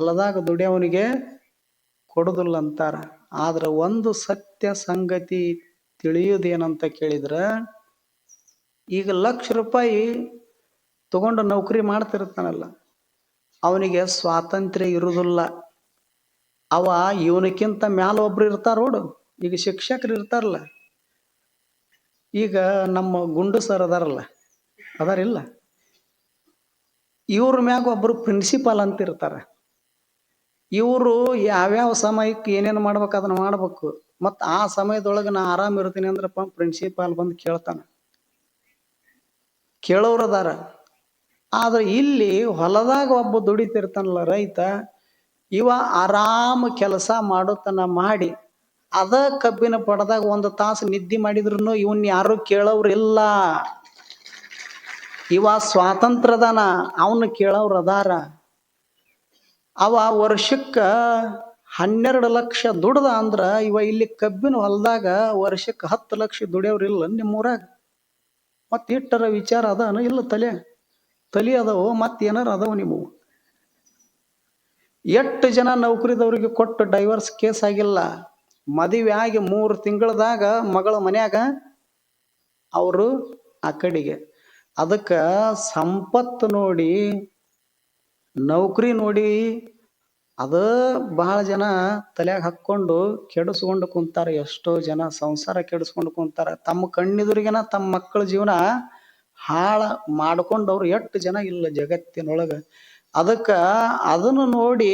ಹೊಲದಾಗ ದುಡಿಯವನಿಗೆ ಕೊಡುದಿಲ್ಲ ಅಂತಾರ. ಆದ್ರೆ ಒಂದು ಸತ್ಯ ಸಂಗತಿ ತಿಳಿಯುವುದೇನಂತ ಕೇಳಿದ್ರ, ಈಗ ಲಕ್ಷ ರೂಪಾಯಿ ತಗೊಂಡು ನೌಕರಿ ಮಾಡ್ತಿರ್ತಾನಲ್ಲ, ಅವನಿಗೆ ಸ್ವಾತಂತ್ರ್ಯ ಇರುವುದಿಲ್ಲ ಅವ ಇವನಕ್ಕಿಂತ ಮ್ಯಾಲ ಒಬ್ರು ಇರ್ತಾರೋಡು ಈಗ ಶಿಕ್ಷಕರು ಇರ್ತಾರಲ್ಲ, ಈಗ ನಮ್ಮ ಗುಂಡು ಸರ್ ಅದಾರಲ್ಲ, ಅದಾರಿಲ್ಲ, ಇವ್ರ ಮ್ಯಾಗ ಒಬ್ರು ಪ್ರಿನ್ಸಿಪಾಲ್ ಅಂತ ಇರ್ತಾರೆ ಇವರು ಯಾವ್ಯಾವ ಸಮಯಕ್ಕೆ ಏನೇನು ಮಾಡ್ಬೇಕು ಅದನ್ನ ಮಾಡ್ಬೇಕು. ಮತ್ತು ಆ ಸಮಯದೊಳಗೆ ನಾ ಆರಾಮ್ ಇರ್ತೀನಿ ಅಂದ್ರಪ್ಪ ಪ್ರಿನ್ಸಿಪಾಲ್ ಬಂದು ಕೇಳ್ತಾನೆ. ಕೇಳೋರು ಅದಾರ. ಆದ್ರೆ ಇಲ್ಲಿ ಹೊಲದಾಗ ಒಬ್ಬ ದುಡಿತಿರ್ತಾನಲ್ಲ ರೈತ, ಇವ ಆರಾಮ ಕೆಲಸ ಮಾಡೋತನ ಮಾಡಿ, ಅದ ಕಬ್ಬಿನ ಪಡದಾಗ ಒಂದು ತಾಸು ನಿದ್ದೆ ಮಾಡಿದ್ರು ಇವನ್ ಯಾರು ಕೇಳೋರಿಲ್ಲ ಇವ ಸ್ವಾತಂತ್ರ್ಯದಾನ, ಅವನು ಕೇಳೋರು ಅದಾರ. ಅವ ವರ್ಷಕ್ಕ ಹನ್ನೆರಡು ಲಕ್ಷ ದುಡ್ದ ಅಂದ್ರ ಇವ ಇಲ್ಲಿ ಕಬ್ಬಿನ ಹೊಲದಾಗ ವರ್ಷಕ್ಕೆ ಹತ್ತು ಲಕ್ಷ ದುಡಿಯೋರಿಲ್ಲ ನಿಮ್ಮೂರಾಗ. ಮತ್ತೆ ಇಟ್ಟರ ವಿಚಾರ ಅದಾನ? ಇಲ್ಲ ತಲೆ. ತಲೆ ಅದಾವು, ಮತ್ತೆ ಏನಾರ ಅದಾವ ನಿಮ್ಮವು? ಎಷ್ಟು ಜನ ನೌಕರಿದವ್ರಿಗೆ ಕೊಟ್ಟು ಡೈವರ್ಸ್ ಕೇಸ್ ಆಗಿಲ್ಲ? ಮದುವೆ ಆಗಿ ಮೂರು ತಿಂಗಳದಾಗ ಮಗಳ ಮನ್ಯಾಗ ಅವರು ಆ ಕಡೆಗೆ. ಅದಕ್ಕೆ ಸಂಪತ್ತು ನೋಡಿ ನೌಕರಿ ನೋಡಿ ಅದ ಬಹಳ ಜನ ತಲೆಯಾಗ ಹಾಕ್ಕೊಂಡು ಕೆಡಿಸ್ಕೊಂಡು ಕುಂತಾರ, ಎಷ್ಟೋ ಜನ ಸಂಸಾರ ಕೆಡಿಸ್ಕೊಂಡು ಕುಂತಾರ. ತಮ್ಮ ಕಣ್ಣೆದುರಿಗೆನ ತಮ್ಮ ಮಕ್ಕಳ ಜೀವನ ಹಾಳ ಮಾಡ್ಕೊಂಡವ್ರು ಎಷ್ಟು ಜನ ಇಲ್ಲ ಜಗತ್ತಿನೊಳಗ. ಅದಕ್ಕ ಅದನ್ನು ನೋಡಿ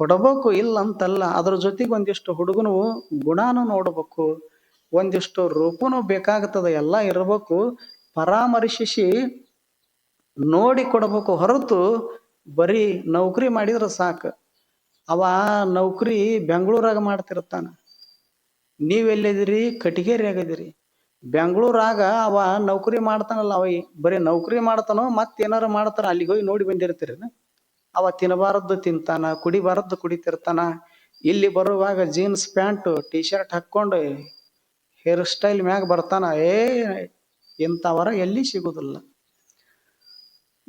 ಕೊಡಬೇಕು ಇಲ್ಲ ಅಂತಲ್ಲ, ಅದ್ರ ಜೊತೆಗೆ ಒಂದಿಷ್ಟು ಹುಡುಗನು ಗುಣಾನು ನೋಡ್ಬೇಕು, ಒಂದಿಷ್ಟು ರೂಪನು ಬೇಕಾಗ್ತದ ಎಲ್ಲ ಇರಬೇಕು, ಪರಾಮರ್ಶಿಸಿ ನೋಡಿ ಕೊಡಬೇಕು ಹೊರತು ಬರೀ ನೌಕರಿ ಮಾಡಿದ್ರೆ ಸಾಕು. ಅವ ನೌಕರಿ ಬೆಂಗಳೂರಾಗ ಮಾಡ್ತಿರ್ತಾನ. ನೀವೆಲ್ಲಿದ್ದೀರಿ ಕಟಿಗೇರಿಯಾಗದಿರಿ ಬೆಂಗಳೂರಾಗ ಅವ ನೌಕರಿ ಮಾಡ್ತಾನಲ್ಲ, ಅವ ಬರೀ ನೌಕರಿ ಮಾಡ್ತಾನೋ ಮತ್ತೇನಾರ ಮಾಡ್ತಾನ ಅಲ್ಲಿಗೆ ಹೋಗಿ ನೋಡಿ ಬಂದಿರ್ತೀರಿ ಅವ ತಿನ್ನಬಾರದ್ದು ತಿಂತಾನ, ಕುಡಿಬಾರದ್ದು ಕುಡಿತಿರ್ತಾನ. ಇಲ್ಲಿ ಬರುವಾಗ ಜೀನ್ಸ್, ಪ್ಯಾಂಟು ಟಿ ಶರ್ಟ್ ಹಾಕ್ಕೊಂಡು ಹೇರ್ ಸ್ಟೈಲ್ ಮ್ಯಾಗ ಬರ್ತಾನ. ಏ, ಇಂಥವರ ಎಲ್ಲಿ ಸಿಗುದಿಲ್ಲ.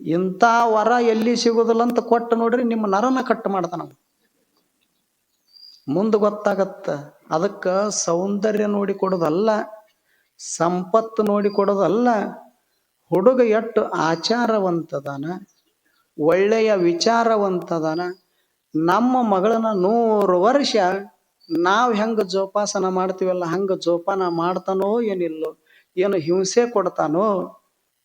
ಇಂಥ ವರ ಎಲ್ಲಿ ಸಿಗುದಿಲ್ಲ ಅಂತ ಕೊಟ್ಟು ನೋಡ್ರಿ ನಿಮ್ಮ ನರನ ಕಟ್ ಮಾಡ್ತಾನ. ಮುಂದೆ ಗೊತ್ತಾಗತ್ತ ಅದಕ್ಕೆ ಸೌಂದರ್ಯ ನೋಡಿ ಕೊಡೋದಲ್ಲ, ಸಂಪತ್ತು ನೋಡಿ ಕೊಡೋದಲ್ಲ, ಹುಡುಗ ಎಷ್ಟು ಆಚಾರವಂತದಾನ, ಒಳ್ಳೆಯ ವಿಚಾರವಂತದಾನ, ನಮ್ಮ ಮಗಳನ್ನ ನೂರು ವರ್ಷ ನಾವು ಹೆಂಗೆ ಜೋಪಾಸನ ಮಾಡ್ತೀವಲ್ಲ, ಹಂಗ ಜೋಪಾನ ಮಾಡ್ತಾನೋ ಏನಿಲ್ಲೋ, ಏನು ಹಿಂಸೆ ಕೊಡ್ತಾನೋ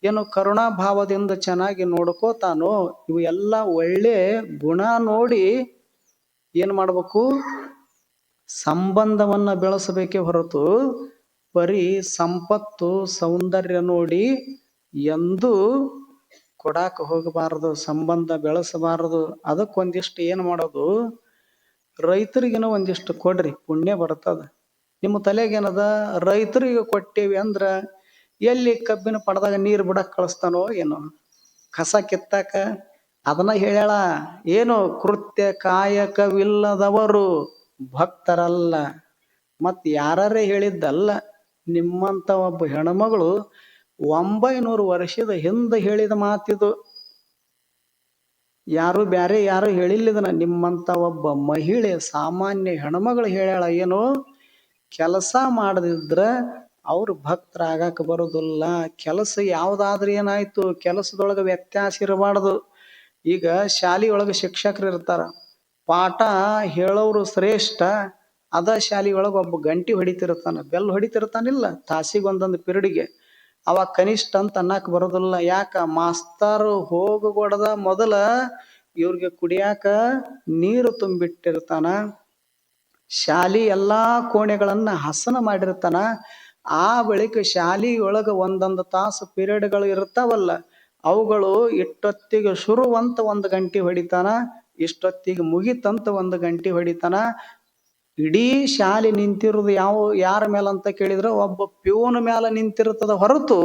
ಏನು ಕರುಣಾಭಾವದಿಂದ ಚೆನ್ನಾಗಿ ನೋಡ್ಕೋತಾನೋ ಇವು ಎಲ್ಲ ಒಳ್ಳೆ ಗುಣ ನೋಡಿ ಏನು ಮಾಡಬೇಕು? ಸಂಬಂಧವನ್ನ ಬೆಳೆಸಬೇಕೇ ಹೊರತು ಬರೀ ಸಂಪತ್ತು, ಸೌಂದರ್ಯ ನೋಡಿ ಎಂದು ಕೊಡಾಕ ಹೋಗಬಾರದು, ಸಂಬಂಧ ಬೆಳೆಸಬಾರದು. ಅದಕ್ಕೊಂದಿಷ್ಟು ಏನು ಮಾಡೋದು? ರೈತರಿಗಿನ ಒಂದಿಷ್ಟು ಕೊಡ್ರಿ, ಪುಣ್ಯ ಬರ್ತದ. ನಿಮ್ಮ ತಲೆಗೇನದ? ರೈತರಿಗೆ ಕೊಟ್ಟೇವಿ ಅಂದ್ರ ಎಲ್ಲಿ ಕಬ್ಬಿನ ಪಡದಾಗ ನೀರು ಬಿಡಕ್ ಕಳಿಸ್ತಾನೋ ಏನೋ. ಕಸ ಕಿತ್ತಾಕ ಅದನ್ನ ಹೇಳ್ಯಾಳ, ಏನು ಕೃತ್ಯ ಕಾಯಕವಿಲ್ಲದವರು ಭಕ್ತರಲ್ಲ. ಮತ್ ಯಾರೇ ಹೇಳಿದ್ದಲ್ಲ, ನಿಮ್ಮಂತ ಒಬ್ಬ ಹೆಣ್ಮಗಳು ಒಂಬೈನೂರು ವರ್ಷದ ಹಿಂದೆ ಹೇಳಿದ ಮಾತಿದು. ಯಾರು ಬ್ಯಾರೆ ಯಾರು ಹೇಳಿಲ್ಲದನ, ನಿಮ್ಮಂತ ಒಬ್ಬ ಮಹಿಳೆ ಸಾಮಾನ್ಯ ಹೆಣ್ಮಗಳು ಹೇಳ್ಯಾಳ, ಏನು ಕೆಲಸ ಮಾಡದಿದ್ರ ಅವ್ರು ಭಕ್ತರಾಗಕ್ಕೆ ಬರೋದಿಲ್ಲ. ಕೆಲಸ ಯಾವುದಾದರೂ ಏನಾಯ್ತು, ಕೆಲಸದೊಳಗೆ ವ್ಯತ್ಯಾಸ ಇರಬಾರ್ದು. ಈಗ ಶಾಲೆಯೊಳಗೆ ಶಿಕ್ಷಕರು ಇರ್ತಾರ. ಪಾಠ ಹೇಳೋರು ಶ್ರೇಷ್ಠ, ಅದ ಶಾಲೆಯೊಳಗೆ ಒಬ್ಬ ಗಂಟಿ ಹೊಡಿತಿರ್ತಾನ. ಬೆಲ್ ಹೊಡಿತಿರ್ತಾನಿಲ್ಲ, ತಾಸಿಗೆ ಒಂದೊಂದು ಪಿರಿಡಿಗೆ. ಅವ ಕನಿಷ್ಠ ಅಂತ ಅನ್ನಕ್ ಬರೋದಿಲ್ಲ. ಯಾಕ? ಮಾಸ್ತರ್ ಹೋಗಗೊಡದ ಮೊದಲ ಇವ್ರಿಗೆ ಕುಡಿಯಾಕ ನೀರು ತುಂಬಿಟ್ಟಿರ್ತಾನ. ಶಾಲಿ ಎಲ್ಲಾ ಕೋಣೆಗಳನ್ನ ಹಸನ ಮಾಡಿರ್ತಾನ. ಆ ಬಳಿಕ ಶಾಲೆಯೊಳಗೆ ಒಂದೊಂದು ತಾಸು ಪಿರಿಯಡ್ಗಳು ಇರ್ತಾವಲ್ಲ, ಅವುಗಳು ಇಷ್ಟೊತ್ತಿಗೆ ಶುರುವಂತ ಒಂದು ಗಂಟೆ ಹೊಡಿತಾನ, ಇಷ್ಟೊತ್ತಿಗೆ ಮುಗಿತಂತ ಒಂದು ಗಂಟೆ ಹೊಡಿತಾನ. ಇಡೀ ಶಾಲೆ ನಿಂತಿರೋದು ಯಾವ, ಯಾರ ಮೇಲೆ ಅಂತ ಕೇಳಿದ್ರೆ ಒಬ್ಬ ಪ್ಯೂನ್ ಮೇಲೆ ನಿಂತಿರ್ತದ ಹೊರತು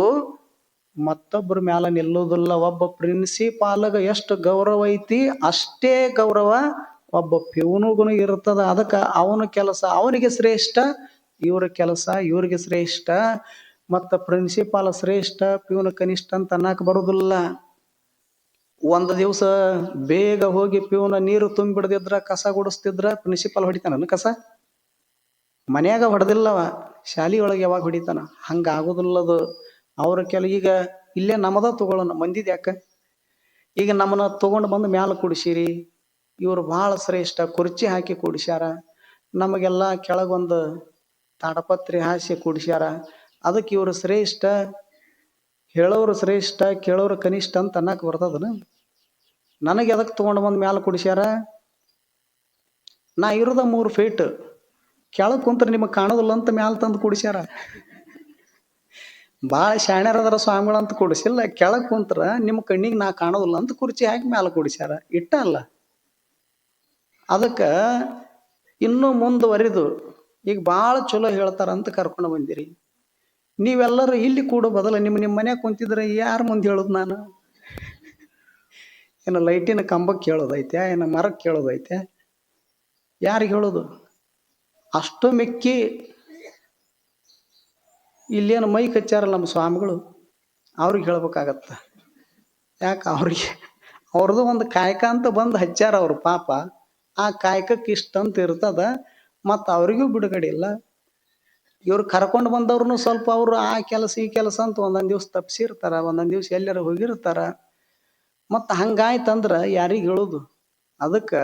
ಮತ್ತೊಬ್ಬರ ಮೇಲೆ ನಿಲ್ಲುವುದಿಲ್ಲ. ಒಬ್ಬ ಪ್ರಿನ್ಸಿಪಾಲ್ಗ ಎಷ್ಟು ಗೌರವ ಐತಿ, ಅಷ್ಟೇ ಗೌರವ ಒಬ್ಬ ಪ್ಯೂನುಗುನು ಇರ್ತದ. ಅದಕ್ಕೆ ಅವನ ಕೆಲಸ ಅವನಿಗೆ ಶ್ರೇಷ್ಠ ಇವ್ರ ಕೆಲಸ ಇವ್ರಿಗೆ ಶ್ರೇಷ್ಠ, ಮತ್ತ ಪ್ರಿನ್ಸಿಪಾಲ್ ಶ್ರೇಷ್ಠ, ಪ್ಯೂನ್ ಕನಿಷ್ಠ ಅಂತ ಅನ್ನಕ್ ಬರುದಿಲ್ಲ. ಒಂದು ದಿವಸ ಬೇಗ ಹೋಗಿ ಪಿವನ ನೀರು ತುಂಬಿಡ್ದಿದ್ರ, ಕಸ ಗುಡಿಸ್ತಿದ್ರ ಪ್ರಿನ್ಸಿಪಾಲ್ ಹೊಡಿತಾನ ಕಸ? ಮನ್ಯಾಗ ಹೊಡೆದಿಲ್ಲವ ಶಾಲಿ ಒಳಗೆ ಯಾವಾಗ ಹೊಡಿತಾನ? ಹಂಗ ಆಗುದಿಲ್ಲದು ಅವ್ರ ಕೆಲ ಈಗ ಇಲ್ಲೇ ನಮ್ಮದ ತಗೊಳ್ಳೋಣ, ಮಂದಿದ್ ಯಾಕ? ಈಗ ನಮ್ಮನ್ನ ತಗೊಂಡು ಬಂದು ಮ್ಯಾಲ ಕುಡಿಸಿರಿ, ಇವ್ರು ಬಹಳ ಶ್ರೇಷ್ಠ, ಕುರ್ಚಿ ಹಾಕಿ ಕುಡಿಸ್ಯಾರ. ನಮಗೆಲ್ಲ ಕೆಳಗೊಂದು ತಾಡಪತ್ರಿ ಹಾಸಿ ಕೂಡಿಸ್ಯಾರ. ಅದಕ್ಕೆ ಇವರು ಶ್ರೇಷ್ಠ, ಹೇಳೋರು ಶ್ರೇಷ್ಠ, ಕೇಳೋರು ಕನಿಷ್ಠ ಅಂತ ಅನ್ನಕ್ ಬರ್ತದನ ನನಗೆ ಎದಕ್ಕೆ ತೊಗೊಂಡು ಬಂದು ಮ್ಯಾಲ ಕುಡಿಸ್ಯಾರ? ನಾ ಇರೋದ ಮೂರು ಫೀಟ್ ಕೆಳಗೆ ಕುಂತ್ರ ನಿಮಗೆ ಕಾಣೋದಿಲ್ಲ ಅಂತ ಮ್ಯಾಲ ತಂದು ಕುಡಿಸ್ಯಾರ. ಭಾಳ ಶಾಣ್ಯರದಾರ ಸ್ವಾಮಿಗಳು ಅಂತ ಕುಡಿಸಿಲ್ಲ. ಕೆಳಗೆ ಕುಂತ್ರ ನಿಮ್ಮ ಕಣ್ಣಿಗೆ ನಾ ಕಾಣೋದಿಲ್ಲ ಅಂತ ಕುರ್ಚಿ ಹಾಕಿ ಮ್ಯಾಲ ಕುಡಿಸ್ಯಾರ. ಇಟ್ಟ ಅಲ್ಲ. ಅದಕ್ಕೆ ಇನ್ನೂ ಮುಂದುವರಿದು ಈಗ ಭಾಳ ಚಲೋ ಹೇಳ್ತಾರ ಅಂತ ಕರ್ಕೊಂಡು ಬಂದಿರಿ. ನೀವೆಲ್ಲರೂ ಇಲ್ಲಿ ಕೂಡ ಬದಲು ನಿಮ್ಮ ನಿಮ್ಮ ಮನ್ಯಾಗ ಕುಂತಿದ್ರೆ ಯಾರು ಮುಂದೆ ಹೇಳೋದು ನಾನು? ಏನು ಲೈಟಿನ ಕಂಬಕ್ಕೆ ಹೇಳೋದೈತೆ ಏನು ಮರಕ್ಕೆ ಕೇಳೋದೈತೆ? ಯಾರಿಗೆ ಹೇಳೋದು? ಅಷ್ಟು ಮೆಕ್ಕಿ ಇಲ್ಲೇನು ಮೈ ಕಚ್ಚಾರಲ್ಲ ನಮ್ಮ ಸ್ವಾಮಿಗಳು? ಅವ್ರಿಗೆ ಹೇಳ್ಬೇಕಾಗತ್ತ. ಯಾಕೆ ಅವ್ರಿಗೆ? ಅವ್ರದ್ದು ಒಂದು ಕಾಯಕ ಅಂತ ಬಂದು ಹಚ್ಚಾರ ಅವ್ರ ಪಾಪ. ಆ ಕಾಯಕಕ್ಕೆ ಇಷ್ಟಂತ ಇರ್ತದ. ಮತ್ತು ಅವರಿಗೂ ಬಿಡುಗಡೆ ಇಲ್ಲ. ಇವ್ರು ಕರ್ಕೊಂಡು ಬಂದವ್ರು ಸ್ವಲ್ಪ ಅವರು ಆ ಕೆಲಸ ಈ ಕೆಲಸ ಅಂತ ಒಂದೊಂದು ದಿವ್ಸ ತಪ್ಸಿರ್ತಾರ, ಒಂದೊಂದು ದಿವ್ಸ ಎಲ್ಲರ ಹೋಗಿರ್ತಾರ. ಮತ್ತು ಹಂಗಾಯ್ತಂದ್ರೆ ಯಾರಿಗೆ ಹೇಳೋದು? ಅದಕ್ಕೆ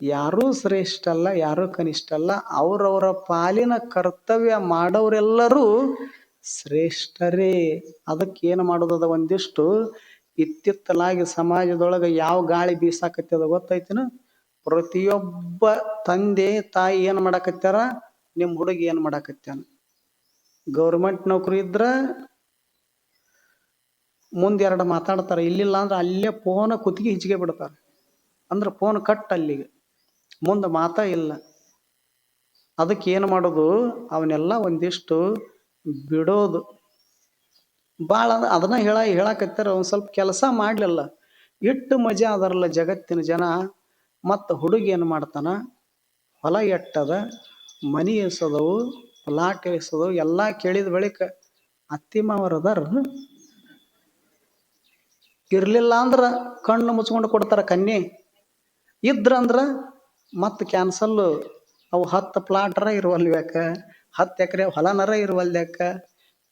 ಯಾರೂ ಶ್ರೇಷ್ಠ ಅಲ್ಲ, ಯಾರೂ ಕನಿಷ್ಠ ಅಲ್ಲ. ಅವ್ರವರ ಪಾಲಿನ ಕರ್ತವ್ಯ ಮಾಡೋರೆಲ್ಲರೂ ಶ್ರೇಷ್ಠರೇ. ಅದಕ್ಕೆ ಏನು ಮಾಡೋದದ ಒಂದಿಷ್ಟು ಇತ್ತಿತ್ತಲಾಗಿ ಸಮಾಜದೊಳಗೆ ಯಾವ ಗಾಳಿ ಬೀಸಾಕತ್ತದ ಗೊತ್ತೈತಿನ? ಪ್ರತಿಯೊಬ್ಬ ತಂದೆ, ತಾಯಿ ಏನು ಮಾಡಾಕತ್ಯಾರ? ನಿಮ್ಮ ಹುಡುಗಿ ಏನು ಮಾಡಾಕತ್ಯಾನ? ಗೌರ್ಮೆಂಟ್ ನೌಕರಿ ಇದ್ರೆ ಮುಂದೆ ಎರಡು ಮಾತಾಡ್ತಾರೆ. ಇಲ್ಲಿಲ್ಲ ಅಂದ್ರೆ ಅಲ್ಲೇ ಫೋನ್ ಕುತ್ತಿಗೆ ಹಿಚ್ಗೆ ಬಿಡ್ತಾರೆ. ಅಂದ್ರೆ ಫೋನ್ ಕಟ್ ಅಲ್ಲಿಗೆ. ಮುಂದೆ ಮಾತಾ ಇಲ್ಲ. ಅದಕ್ಕೆ ಏನು ಮಾಡೋದು? ಅವನ್ನೆಲ್ಲ ಒಂದಿಷ್ಟು ಬಿಡೋದು. ಭಾಳ ಅದನ್ನ ಹೇಳ ಹೇಳಕತ್ತಾರ ಒಂದು ಸ್ವಲ್ಪ ಕೆಲಸ ಮಾಡಲಿಲ್ಲ. ಎಷ್ಟು ಮಜಾ ಅದರಲ್ಲ ಜಗತ್ತಿನ ಜನ. ಮತ್ತು ಹುಡುಗಿ ಏನು ಮಾಡ್ತಾನ? ಹೊಲ ಎಟ್ಟದ, ಮನಿ ಎಸದವು ಪ್ಲಾಟ್ ಎಸದವು, ಎಲ್ಲ ಕೇಳಿದ ಬಳಿಕ ಅತ್ತಿ ಮಾವರ ಅದಾರ? ಇರ್ಲಿಲ್ಲ ಅಂದ್ರ ಕಣ್ಣು ಮುಚ್ಕೊಂಡು ಕೊಡ್ತಾರ ಕನ್ಯೆ. ಇದ್ರಂದ್ರ ಮತ್ತೆ ಕ್ಯಾನ್ಸಲ್ ಅವು ಹತ್ತು ಪ್ಲಾಟ್ರ ಇರುವಲ್ವ್ಯಾಕ ಹತ್ತು ಎಕರೆ ಹೊಲನರ ಇರುವಲ್ದ್ಯಾಕ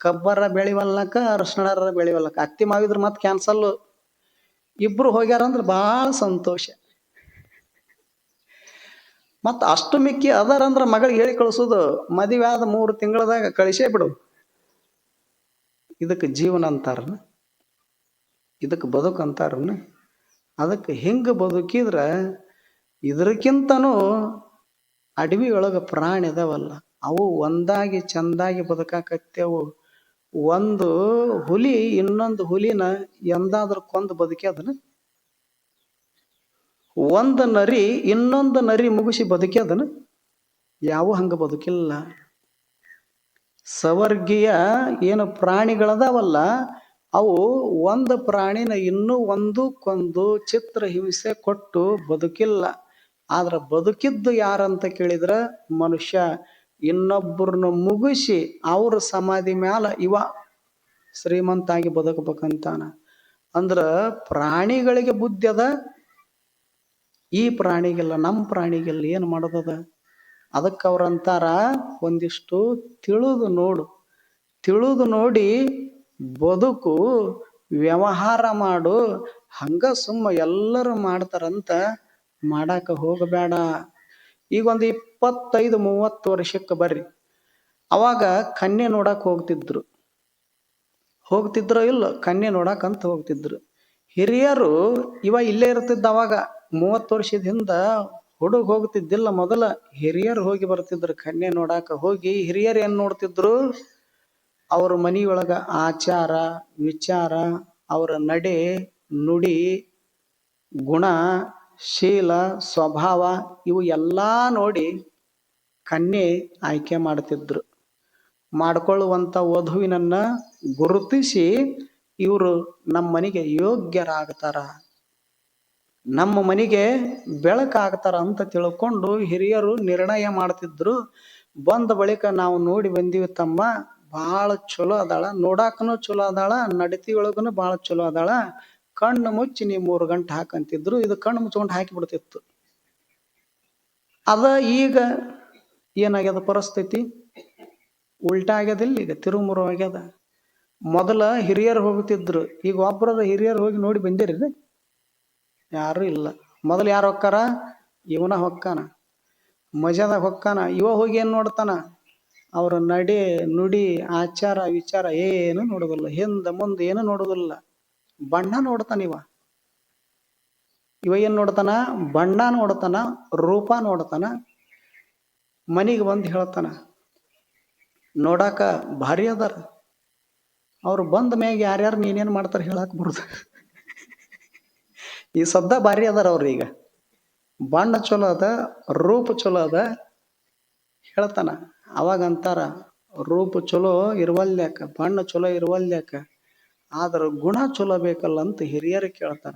ಕಬ್ಬರ ಬೆಳಿವಲ್ಲಕ ಅರಶಿಣರ ಬೆಳಿವಲ್ಲಕ ಅತ್ತಿ ಮಾವಿದ್ರ ಮತ್ತೆ ಕ್ಯಾನ್ಸಲ್ ಇಬ್ರು ಹೋಗ್ಯಾರ ಅಂದ್ರೆ ಭಾಳ ಸಂತೋಷ. ಮತ್ತು ಅಷ್ಟು ಮಿಕ್ಕಿ ಅದಾರ ಅಂದ್ರೆ ಮಗಳಿಗೆ ಹೇಳಿ ಕಳಿಸೋದು, ಮದುವೆ ಆದ ಮೂರು ತಿಂಗಳದಾಗ ಕಳಿಸೇ ಬಿಡು. ಇದಕ್ಕೆ ಜೀವನ ಅಂತಾರ ಇದಕ್ಕೆ ಬದುಕು ಅಂತಾರ ಅದಕ್ಕೆ ಹಿಂಗೆ ಬದುಕಿದ್ರೆ ಇದಕ್ಕಿಂತನೂ ಅಡವಿ ಒಳಗೆ ಪ್ರಾಣಿ ಅದಾವಲ್ಲ, ಅವು ಒಂದಾಗಿ ಚಂದಾಗಿ ಬದುಕಾಕತ್ತೇವು. ಒಂದು ಹುಲಿ ಇನ್ನೊಂದು ಹುಲಿನ ಎಂದಾದ್ರೂ ಕೊಂದು ಬದುಕ್ಯದನ? ಒಂದು ನರಿ, ಇನ್ನೊಂದು ನರಿ ಮುಗಿಸಿ ಬದುಕ್ಯದನ ಯಾವ ಹಂಗೆ ಬದುಕಿಲ್ಲ. ಸವರ್ಗೀಯ ಏನು ಪ್ರಾಣಿಗಳದಾವಲ್ಲ, ಅವು ಒಂದು ಪ್ರಾಣಿನ ಇನ್ನೂ ಒಂದಕ್ಕೊಂದು ಚಿತ್ರ ಹಿಂಸೆ ಕೊಟ್ಟು ಬದುಕಿಲ್ಲ. ಆದ್ರೆ ಬದುಕಿದ್ದು ಯಾರಂತ ಕೇಳಿದ್ರೆ ಮನುಷ್ಯ. ಇನ್ನೊಬ್ಬರನ್ನ ಮುಗಿಸಿ ಅವ್ರ ಸಮಾಧಿ ಮ್ಯಾಲ ಇವ ಶ್ರೀಮಂತಾಗಿ ಬದುಕಬೇಕಂತಾನ. ಅಂದ್ರ ಪ್ರಾಣಿಗಳಿಗೆ ಬುದ್ಧಿ ಅದ ಈ ಪ್ರಾಣಿಗೆಲ್ಲ ನಮ್ಮ ಪ್ರಾಣಿಗೆಲ್ಲ ಏನು ಮಾಡೋದದ? ಅದಕ್ಕೆ ಅವ್ರ ಅಂತಾರ, ಒಂದಿಷ್ಟು ತಿಳಿದು ನೋಡು. ತಿಳಿದು ನೋಡಿ ಬದುಕು, ವ್ಯವಹಾರ ಮಾಡು, ಹಂಗ ಸುಮ್ಮ ಎಲ್ಲರೂ ಮಾಡ್ತಾರಂತ ಮಾಡಾಕ ಹೋಗಬೇಡ. ಈಗ ಒಂದು ಇಪ್ಪತ್ತೈದು, ಮೂವತ್ತು ವರ್ಷಕ್ಕೆ ಬರ್ರಿ. ಅವಾಗ ಕನ್ಯೆ ನೋಡಕ್ಕೆ ಹೋಗ್ತಿದ್ರು. ಹೋಗ್ತಿದ್ರೋ ಇಲ್ಲ, ಕನ್ಯೆ ನೋಡಕ್ಕಂತ ಹೋಗ್ತಿದ್ರು. ಹಿರಿಯರು ಇವ ಇಲ್ಲೇ ಇರ್ತಿದ್ದ ಅವಾಗ. ಮೂವತ್ತು ವರ್ಷದ ಹಿಂದ ಹುಡುಗ ಹೋಗ್ತಿದ್ದಿಲ್ಲ ಮೊದಲ. ಹಿರಿಯರು ಹೋಗಿ ಬರ್ತಿದ್ರು, ಕನ್ಯೆ ನೋಡಾಕ ಹೋಗಿ. ಹಿರಿಯರು ಏನ್ ನೋಡ್ತಿದ್ರು? ಅವ್ರ ಮನಿಯೊಳಗ ಆಚಾರ, ವಿಚಾರ, ಅವರ ನಡೆ, ನುಡಿ, ಗುಣ, ಶೀಲ, ಸ್ವಭಾವ ಇವು ಎಲ್ಲ ನೋಡಿ ಕನ್ಯೆ ಆಯ್ಕೆ ಮಾಡ್ತಿದ್ರು. ಮಾಡ್ಕೊಳ್ಳುವಂಥ ವಧುವಿನನ್ನ ಗುರುತಿಸಿ ಇವರು ನಮ್ಮ ಮನೆಗೆ ಯೋಗ್ಯರಾಗ್ತಾರ. ನಮ್ಮ ಮನೆಗೆ ಬೆಳಕಾಗ್ತಾರ ಅಂತ ತಿಳ್ಕೊಂಡು ಹಿರಿಯರು ನಿರ್ಣಯ ಮಾಡ್ತಿದ್ರು. ಬಂದ ಬಳಿಕ ನಾವು ನೋಡಿ ಬಂದೀವಿ ತಮ್ಮ, ಭಾಳ ಚಲೋ ಅದಾಳ. ನೋಡಾಕನು ಚಲೋ ಅದಾಳ ನಡತಿ ಬಹಳ ಚಲೋ ಅದಾಳ. ಕಣ್ಣು ಮುಚ್ಚಿ ನೀ ಮೂರು ಗಂಟೆ ಹಾಕಂತಿದ್ರು. ಇದು ಕಣ್ಣು ಮುಚ್ಕೊಂಡು ಹಾಕಿ ಬಿಡ್ತಿತ್ತು ಅದ ಈಗ ಏನಾಗ್ಯದ ಪರಿಸ್ಥಿತಿ? ಉಲ್ಟಾ ಆಗ್ಯದಿಲ್ಲ ಈಗ ತಿರುಮುರು ಆಗ್ಯದ. ಮೊದಲ ಹಿರಿಯರು ಹೋಗ್ತಿದ್ರು. ಈಗ ಒಬ್ಬರದ ಹಿರಿಯರು ಹೋಗಿ ನೋಡಿ ಬಂದಿರಿ. ಯಾರು ಇಲ್ಲ. ಮೊದಲು ಯಾರು ಹೊಕ್ಕಾರ? ಇವನ ಹೊಕ್ಕಾನ. ಮಜಾದಾಗ ಹೊಕ್ಕಾನ. ಇವ ಹೋಗಿ ಏನು ನೋಡ್ತಾನ? ಅವ್ರ ನಡೆ, ನುಡಿ, ಆಚಾರ, ವಿಚಾರ ಏನು ನೋಡೋದಿಲ್ಲ. ಹಿಂದ ಮುಂದೆ ಏನು ನೋಡೋದಿಲ್ಲ. ಬಣ್ಣ ನೋಡ್ತಾನ ಇವ. ಇವ ಏನ್ ನೋಡ್ತಾನ? ಬಣ್ಣ ನೋಡ್ತಾನ, ರೂಪ ನೋಡ್ತಾನ, ಮನಿಗೆ ಬಂದು ಹೇಳ್ತಾನ. ನೋಡಾಕ ಭಾರಿ ಅದಾರ. ಅವ್ರು ಬಂದ ಮ್ಯಾಗ ಯಾರ್ಯಾರು ನೀನೇನ್ ಮಾಡ್ತಾರ ಹೇಳಕ್ ಬರುದು ಈ ಸದ್ದ ಭಾರಿ ಅದಾರ ಅವ್ರು ಈಗ. ಬಣ್ಣ ಚಲೋ ಅದ, ರೂಪ ಚಲೋ ಅದ, ಹೇಳ್ತಾನ. ಅವಾಗ ಅಂತಾರ, ರೂಪ ಚಲೋ ಇರುವಲ್ಯಾಕ, ಬಣ್ಣ ಚಲೋ ಇರುವಲ್ಯಾಕ, ಆದ್ರ ಗುಣ ಚಲೋ ಬೇಕಲ್ಲ ಅಂತ ಹಿರಿಯರು ಕೇಳ್ತಾರ.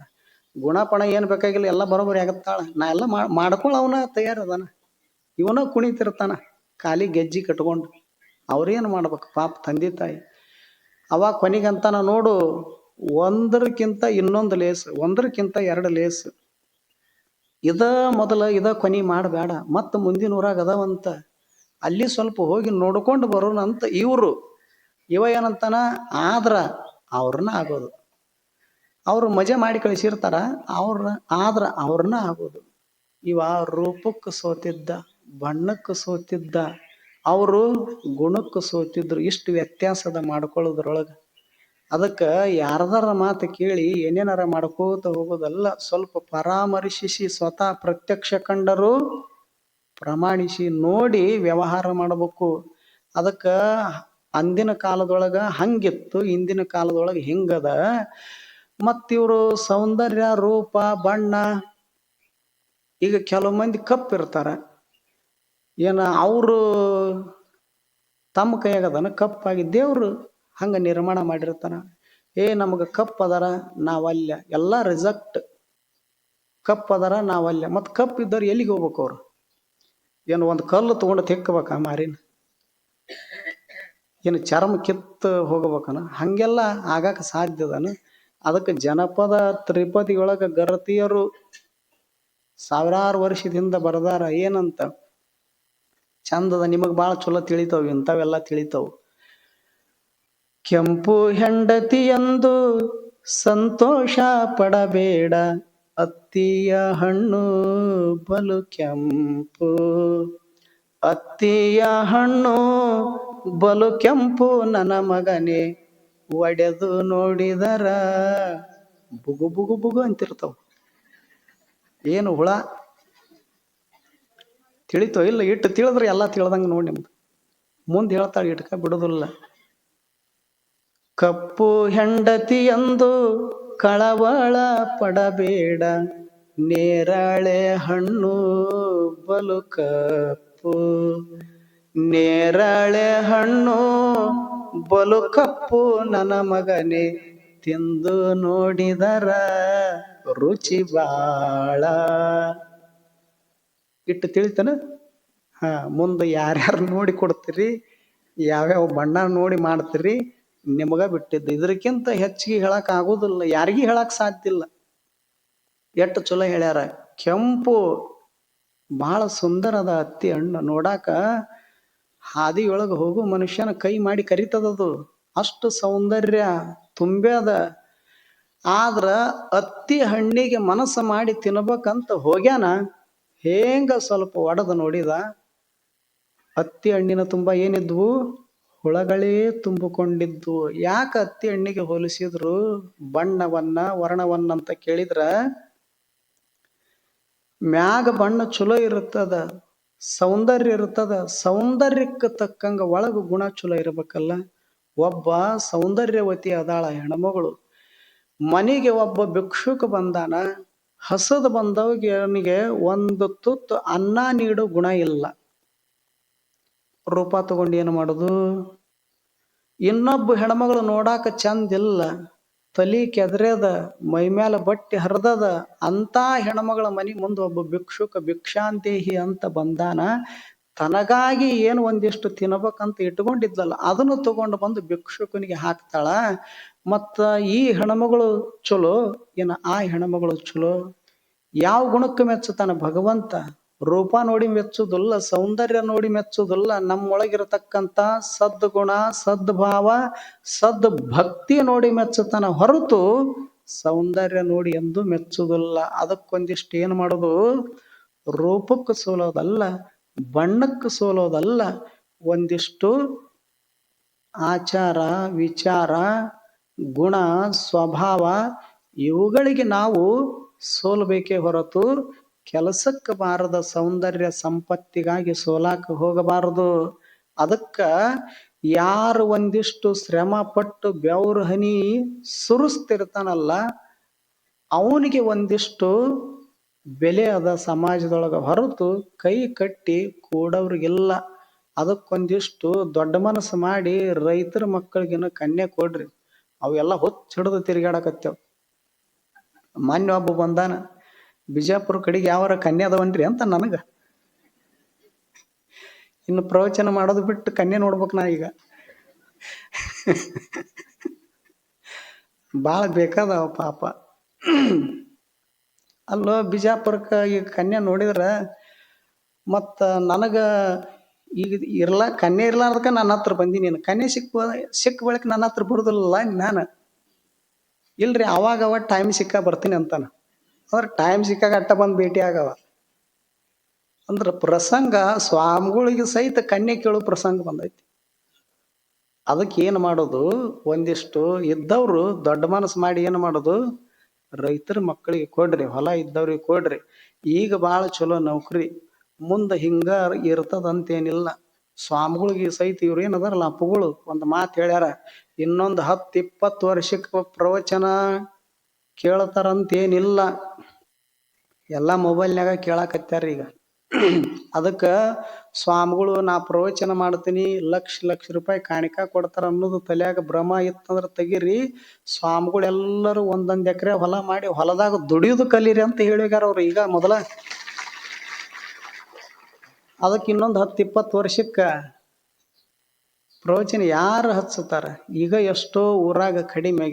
ಗುಣಪಣ ಏನ್ ಬೇಕಾಗಿಲ್ಲ, ಎಲ್ಲ ಬರೋಬರಿ ಆಗತ್ತಾಳ. ನಾ ಎಲ್ಲ ಮಾಡ್ಕೊಳ ಅವನ ತಯಾರದಾನ ಇವನ ಕುಣಿತಿರ್ತಾನ, ಖಾಲಿ ಗೆಜ್ಜಿ ಕಟ್ಕೊಂಡು. ಅವ್ರೇನು ಮಾಡ್ಬೇಕು? ಪಾಪ ತಂದೆ ತಾಯಿ. ಅವಾಗ ಕೊನೆಗಂತಾನ, ನೋಡು ಒಂದರಕ್ಕಿಂತ ಇನ್ನೊಂದು ಲೇಸ್, ಒಂದರಕ್ಕಿಂತ ಎರಡು ಲೇಸ್. ಇದ ಮೊದಲ ಇದ ಕೊನಿ ಮಾಡಬೇಡ ಮತ್ತು ಮುಂದಿನ ಊರಾಗ ಅದಾವಂತ. ಅಲ್ಲಿ ಸ್ವಲ್ಪ ಹೋಗಿ ನೋಡ್ಕೊಂಡು ಬರೋಣ ಅಂತ ಇವರು. ಇವ ಏನಂತಾನ, ಆದ್ರ ಅವ್ರನ್ನ ಆಗೋದು. ಅವ್ರು ಮಜಾ ಮಾಡಿ ಕಳಿಸಿರ್ತಾರ ಅವ್ರ ಆದ್ರ ಅವ್ರನ್ನ ಆಗೋದು. ಇವ ರೂಪಕ್ಕೆ ಸೋತಿದ್ದ, ಬಣ್ಣಕ್ಕೆ ಸೋತಿದ್ದ, ಅವರು ಗುಣಕ್ಕೆ ಸೋತಿದ್ರು, ಇಷ್ಟು ವ್ಯತ್ಯಾಸದ ಮಾಡ್ಕೊಳ್ಳೋದ್ರೊಳಗೆ. ಅದಕ್ಕೆ ಯಾರದಾರ ಮಾತು ಕೇಳಿ ಏನೇನಾರ ಮಾಡ್ಕೋತ ಹೋಗೋದಲ್ಲ, ಸ್ವಲ್ಪ ಪರಾಮರ್ಶಿಸಿ ಸ್ವತಃ ಪ್ರತ್ಯಕ್ಷ ಕಂಡರು ಪ್ರಮಾಣಿಸಿ ನೋಡಿ ವ್ಯವಹಾರ ಮಾಡಬೇಕು. ಅದಕ್ಕೆ ಅಂದಿನ ಕಾಲದೊಳಗ ಹಂಗಿತ್ತು, ಇಂದಿನ ಕಾಲದೊಳಗೆ ಹಿಂಗದ. ಮತ್ತಿವರು ಸೌಂದರ್ಯ, ರೂಪ, ಬಣ್ಣ, ಈಗ ಕೆಲವು ಮಂದಿ ಕಪ್ಪಿರ್ತಾರ ಏನ ಅವರು ತಮ್ಮ ಕೈಯಾಗದನ ಕಪ್ಪಾಗಿ ದೇವ್ರು ಹಂಗ ನಿರ್ಮಾಣ ಮಾಡಿರ್ತಾನ. ಏ, ನಮಗೆ ಕಪ್ ಅದಾರ ನಾವಲ್ಯ ಎಲ್ಲ ರಿಜೆಕ್ಟ್ ಕಪ್ ಅದಾರ ನಾವಲ್ಯ ಮತ್ತು ಕಪ್ ಇದ್ದವ್ರು ಎಲ್ಲಿಗೆ ಹೋಗ್ಬೇಕು ಅವ್ರು? ಏನು ಒಂದು ಕಲ್ಲು ತಗೊಂಡು ತೆಕ್ಕಬೇಕ ಮಾರಿನ? ಏನು ಚರ್ಮ ಕಿತ್ತು ಹೋಗ್ಬೇಕನ? ಆಗಕ್ಕೆ ಸಾಧ್ಯ ಅದಕ್ಕೆ ಜನಪದ ತ್ರಿಪದಿಯೊಳಗ ಗರತಿಯರು ಸಾವಿರಾರು ವರ್ಷದಿಂದ ಬರದಾರ. ಏನಂತ? ಚಂದದ ನಿಮಗೆ ಭಾಳ ಚಲೋ ತಿಳಿತಾವ, ಇಂಥವೆಲ್ಲ ತಿಳಿತಾವು. ಕೆಂಪು ಹೆಂಡತಿಯಂದು ಸಂತೋಷ ಪಡಬೇಡ, ಅತ್ತಿಯ ಹಣ್ಣು ಬಲು ಕೆಂಪು. ಅತ್ತಿಯ ಹಣ್ಣು ಬಲು ಕೆಂಪು ನನ್ನ ಮಗನೇ, ಒಡೆದು ನೋಡಿದರ ಬುಗು ಬುಗು ಬುಗು ಅಂತಿರ್ತಾವ. ಏನು ಹುಳ? ತಿಳಿತೋ ಇಲ್ಲ, ಇಟ್ಟು ತಿಳಿದ್ರೆ ಎಲ್ಲ ತಿಳ್ದಂಗೆ ನೋಡಿ ನಿಮ್ದು. ಮುಂದೆ ಹೇಳ್ತಾಳೆ, ಇಟ್ಕ, ಬಿಡೋದಿಲ್ಲ. ಕಪ್ಪು ಹೆಂಡತಿಯಂದು ಕಳವಳ ಪಡಬೇಡ, ನೇರಳೆ ಹಣ್ಣು ಬಲು ಕಪ್ಪು. ನೇರಳೆ ಹಣ್ಣು ಬಲು ಕಪ್ಪು ನನ್ನ ಮಗನೇ, ತಿಂದು ನೋಡಿದರ ರುಚಿ ಬಾಳ. ಇಟ್ಟು ತಿಳಿತಾನ? ಹಾ, ಮುಂದೆ ಯಾರ್ಯಾರು ನೋಡಿ ಕೊಡ್ತೀರಿ, ಯಾವ್ಯಾವ ಬಣ್ಣ ನೋಡಿ ಮಾಡ್ತೀರಿ ನಿಮಗ ಬಿಟ್ಟಿದ್ದು. ಇದಕ್ಕಿಂತ ಹೆಚ್ಚಿಗೆ ಹೇಳಕ್ ಆಗೋದಿಲ್ಲ. ಯಾರಿಗೂ ಹೇಳಕ್ ಸಾಧ್ಯ ಇಲ್ಲ. ಎಷ್ಟು ಚಲೋ ಹೇಳ್ಯಾರ. ಕೆಂಪು ಬಹಳ ಸುಂದರದ ಹತ್ತಿ ಹಣ್ಣು. ನೋಡಾಕ ಹಾದಿಯೊಳಗೆ ಹೋಗು ಮನುಷ್ಯನ ಕೈ ಮಾಡಿ ಕರಿತದದು ಅಷ್ಟು ಸೌಂದರ್ಯ ತುಂಬ್ಯದ ಆದ್ರ ಅತ್ತಿ ಹಣ್ಣಿಗೆ ಮನಸ್ಸು ಮಾಡಿ ತಿನ್ಬೇಕಂತ ಹೋಗ್ಯಾನ, ಹೇಂಗ ಸ್ವಲ್ಪ ಒಡೆದು ನೋಡಿದ. ಅತ್ತಿ ಹಣ್ಣಿನ ತುಂಬ ಏನಿದ್ವು? ಹುಳಗಳೇ ತುಂಬಿಕೊಂಡಿದ್ದು. ಯಾಕೆ ಹತ್ತಿ ಹಣ್ಣಿಗೆ ಹೋಲಿಸಿದ್ರು? ಬಣ್ಣವನ್ನ, ವರ್ಣವನ್ನ ಅಂತ ಕೇಳಿದ್ರ? ಮ್ಯಾಗ ಬಣ್ಣ ಚಲೋ ಇರುತ್ತದ, ಸೌಂದರ್ಯ ಇರುತ್ತದ, ಸೌಂದರ್ಯಕ್ಕೆ ತಕ್ಕಂಗ ಒಳಗ ಗುಣ ಚಲೋ ಇರಬೇಕಲ್ಲ. ಒಬ್ಬ ಸೌಂದರ್ಯವತಿ ಅದಾಳ ಹೆಣ್ಮಗಳು. ಮನೆಗೆ ಒಬ್ಬ ಭಿಕ್ಷುಕ ಬಂದಾನ, ಹಸದ ಬಂದವನಿಗೆ ಒಂದು ತುತ್ತು ಅನ್ನ ನೀಡೋ ಗುಣ ಇಲ್ಲ. ರೂಪ ತಗೊಂಡು ಏನು ಮಾಡೋದು? ಇನ್ನೊಬ್ಬ ಹೆಣ್ಮಗಳು ನೋಡಾಕ ಚಂದಿಲ್ಲ ತಲಿ ಕೆದರ್ಯದ ಮೈಮ್ಯಾಲ ಬಟ್ಟೆ ಹರಿದದ, ಅಂತ ಹೆಣ್ಮಗಳ ಮನೆ ಮುಂದೆ ಒಬ್ಬ ಭಿಕ್ಷುಕ ಭಿಕ್ಷಾಂತೇಹಿ ಅಂತ ಬಂದಾನ. ತನಗಾಗಿ ಏನು ಒಂದಿಷ್ಟು ತಿನ್ಬೇಕಂತ ಇಟ್ಕೊಂಡಿದ್ಲಲ್ಲ, ಅದನ್ನು ತಗೊಂಡು ಬಂದು ಭಿಕ್ಷುಕನಿಗೆ ಹಾಕ್ತಾಳ. ಮತ್ತ ಈ ಹೆಣ್ಮಗಳು ಚಲೋ, ಏನ ಆ ಹೆಣ್ಮಗಳು ಚಲೋ? ಯಾವ ಗುಣಕ್ಕೆ ಮೆಚ್ಚುತ್ತಾನ ಭಗವಂತ? ರೂಪ ನೋಡಿ ಮೆಚ್ಚುವುದಲ್ಲ ಸೌಂದರ್ಯ ನೋಡಿ ಮೆಚ್ಚುದಿಲ್ಲ ನಮ್ಮೊಳಗಿರತಕ್ಕಂತ ಸದ್ಗುಣ, ಸದ್ಭಾವ, ಸದ್ಭಕ್ತಿ ನೋಡಿ ಮೆಚ್ಚುತ್ತಾನ ಹೊರತು ಸೌಂದರ್ಯ ನೋಡಿ ಎಂದು ಮೆಚ್ಚುದಿಲ್ಲ. ಅದಕ್ಕೊಂದಿಷ್ಟು ಏನು ಮಾಡೋದು? ರೂಪಕ್ಕೆ ಸೋಲೋದಲ್ಲ, ಬಣ್ಣಕ್ಕೆ ಸೋಲೋದಲ್ಲ, ಒಂದಿಷ್ಟು ಆಚಾರ, ವಿಚಾರ, ಗುಣ, ಸ್ವಭಾವ ಇವುಗಳಿಗೆ ನಾವು ಸೋಲ್ಬೇಕೇ ಹೊರತು ಕೆಲಸಕ್ಕೆ ಬಾರದ ಸೌಂದರ್ಯ ಸಂಪತ್ತಿಗಾಗಿ ಸೋಲಾಕ ಹೋಗಬಾರದು. ಅದಕ್ಕ ಯಾರು ಒಂದಿಷ್ಟು ಶ್ರಮ ಪಟ್ಟು ಬೆವರು ಹನಿ ಸುರಿಸ್ತಿರ್ತಾನಲ್ಲ, ಅವನಿಗೆ ಒಂದಿಷ್ಟು ಬೆಲೆ ಅದ ಸಮಾಜದೊಳಗೆ. ಹೊರತು ಕೈ ಕಟ್ಟಿ ಕೂಡವ್ರಿಗಿಲ್ಲ. ಅದಕ್ಕೊಂದಿಷ್ಟು ದೊಡ್ಡ ಮನಸ್ಸು ಮಾಡಿ ರೈತರ ಮಕ್ಕಳಿಗಿನ ಕನ್ಯೆ ಕೊಡ್ರಿ. ಅವೆಲ್ಲ ಹೊತ್ತು ಹಿಡಿದು ತಿರ್ಗಾಡಕತ್ತೇವ್ ಮೊನ್ನೆ ಒಬ್ಬ ಬಂದಾನ ಬಿಜಾಪುರ ಕಡೆಗೆ ಯಾವಾರ ಕನ್ಯೆ ಅದಾವನ್ರಿ ಅಂತ ನನಗ. ಇನ್ನು ಪ್ರವಚನ ಮಾಡೋದು ಬಿಟ್ಟು ಕನ್ಯೆ ನೋಡ್ಬೇಕು ನಾ ಈಗ. ಭಾಳ ಬೇಕಾದವ ಪಾಪ. ಅಲ್ಲೋ ಬಿಜಾಪುರಕ್ಕೆ ಈಗ ಕನ್ಯಾ ನೋಡಿದ್ರೆ ಮತ್ತು ನನಗೆ ಈಗ ಇರ್ಲ ಕನ್ಯೆ ಇರ್ಲಾರ್ದಕ್ಕ ನನ್ನ ಹತ್ರ ಬಂದೀನಿ ಕನ್ಯೆ ಸಿಕ್ಕ ಸಿಕ್ಕ ಬಳಿಕ ನನ್ನ ಹತ್ರ ಬರೋದಿಲ್ಲ ನಾನು. ಇಲ್ರಿ ಅವಾಗ ಅವಾಗ ಟೈಮ್ ಸಿಕ್ಕ ಬರ್ತೀನಿ ಅಂತಾನ. ಅಂದ್ರೆ ಟೈಮ್ ಸಿಕ್ಕಾಗ ಅಟ್ಟ ಬಂದು ಭೇಟಿ ಆಗವ. ಅಂದ್ರೆ ಪ್ರಸಂಗ ಸ್ವಾಮಿಗಳಿಗೆ ಸಹಿತ ಕಣ್ಣೆ ಕೇಳೋ ಪ್ರಸಂಗ ಬಂದೈತಿ. ಅದಕ್ಕೆ ಏನು ಮಾಡೋದು? ಒಂದಿಷ್ಟು ಇದ್ದವರು ದೊಡ್ಡ ಮನಸ್ಸು ಮಾಡಿ ಏನು ಮಾಡೋದು? ರೈತರ ಮಕ್ಕಳಿಗೆ ಕೊಡ್ರಿ, ಹೊಲ ಇದ್ದವ್ರಿಗೆ ಕೊಡ್ರಿ. ಈಗ ಭಾಳ ಚಲೋ ನೌಕರಿ. ಮುಂದೆ ಹಿಂಗ ಇರ್ತದಂತೇನಿಲ್ಲ. ಸ್ವಾಮಿಗಳಿಗೆ ಸಹಿತ ಇವ್ರು ಏನದಾರಲ್ಲ ಅಪ್ಪುಗಳು? ಒಂದು ಮಾತು ಹೇಳ್ಯಾರ, ಇನ್ನೊಂದು ಹತ್ತು ಇಪ್ಪತ್ತು ವರ್ಷಕ್ಕೆ ಪ್ರವಚನ. ಕೇಳ್ತಾರಂತೇನಿಲ್ಲ. ಎಲ್ಲ ಮೊಬೈಲ್ನಾಗ ಕೇಳಾಕತ್ಯಾರ ಈಗ. ಅದಕ್ಕೆ ಸ್ವಾಮಿಗಳು ನಾ ಪ್ರವಚನ ಮಾಡ್ತೀನಿ, ಲಕ್ಷ ಲಕ್ಷ ರೂಪಾಯಿ ಕಾಣಿಕಾ ಕೊಡ್ತಾರ ಅನ್ನೋದು ತಲೆಯಾಗ ಭ್ರಮ ಇತ್ತಂದ್ರೆ ತೆಗೀರಿ. ಸ್ವಾಮಿಗಳು ಎಲ್ಲರೂ ಒಂದೊಂದು ಎಕರೆ ಹೊಲ ಮಾಡಿ ಹೊಲದಾಗ ದುಡಿಯೋದು ಕಲೀರಿ ಅಂತ ಹೇಳಿಗಾರ ಅವ್ರು ಈಗ ಮೊದಲ. ಅದಕ್ಕೆ ಇನ್ನೊಂದು ಹತ್ತು ಇಪ್ಪತ್ತು ವರ್ಷಕ್ಕೆ ಪ್ರವಚನ ಯಾರು ಹಚ್ಚುತ್ತಾರ? ಈಗ ಎಷ್ಟೋ ಊರಾಗ ಕಡಿಮೆ